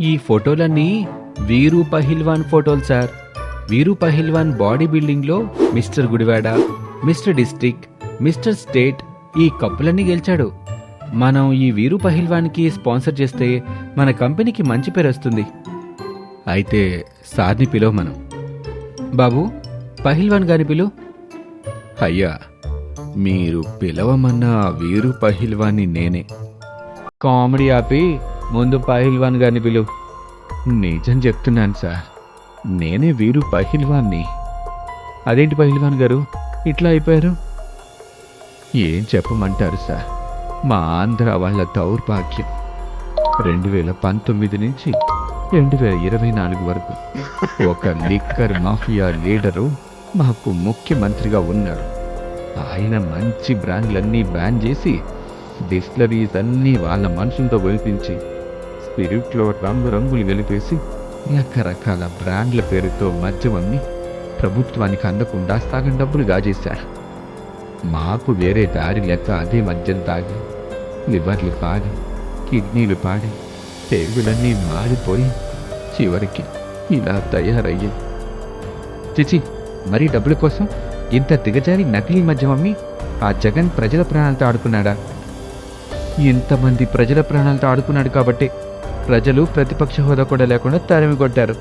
ఈ ఫోటోలన్నీ వీరు పహిల్వాన్ ఫోటోలు సార్. వీరు పహిల్వాన్ బాడీ బిల్డింగ్లో mister Gudivada mister district mister state ఈ కప్పులన్నీ గెలిచాడు. మనం ఈ వీరు పహిల్వాన్కి స్పాన్సర్ చేస్తే మన కంపెనీకి మంచి పేరు వస్తుంది. అయితే సార్ని పిలువ మనం. బాబు పహిల్వాన్ గారి పిలు. అయ్యా మీరు పిలవమన్న వీరు పహిల్వాన్ని నేనే. కామెడీ ఆపి ముందు పహిల్వాన్ గారిని పిలు. నిజం చెప్తున్నాను సార్. నేనే వీరు పహిల్వాన్ని. అదేంటి పహిల్వాన్ గారు? ఇట్లా అయిపోయారు? ఏం చెప్పమంటారు సార్. మా ఆంధ్ర వాళ్ళ దౌర్భాగ్యం. రెండు వేల పంతొమ్మిది నుంచి రెండు వేల ఇరవై నాలుగు వరకు ఒక లిక్కర్ మాఫియా లీడరు మాకు ముఖ్యమంత్రిగా ఉన్నాడు ఆయన మంచి బ్రాండ్లన్నీ బ్యాన్ చేసి డిస్టిలరీస్ అన్నీ వాళ్ళ మనుషులతో వెలిపించి స్పిరిట్లో రంగు రంగులు వెలిపేసి రకరకాల బ్రాండ్ల పేరుతో మద్యం అమ్మి ప్రభుత్వానికి అందకుండా సగం డబ్బులు గాజేశారు మాకు వేరే దారి లేక అదే మద్యం తాగి లివర్లు పాడి కిడ్నీలు పాడి పేగులన్నీ మారిపోయి చివరికి ఇలా తయారయ్యాయి. చిచి మరి డబ్బుల కోసం ఇంత దిగజారి నకిలీ మద్యం అమ్మి ఆ జగన్ ప్రజల ప్రాణాలతో ఆడుకున్నాడా? ఇంతమంది ప్రజల ప్రాణాలతో ఆడుకున్నాడు కాబట్టి ప్రజలు ప్రతిపక్ష హోదా కూడా లేకుండా తరిమి కొట్టారు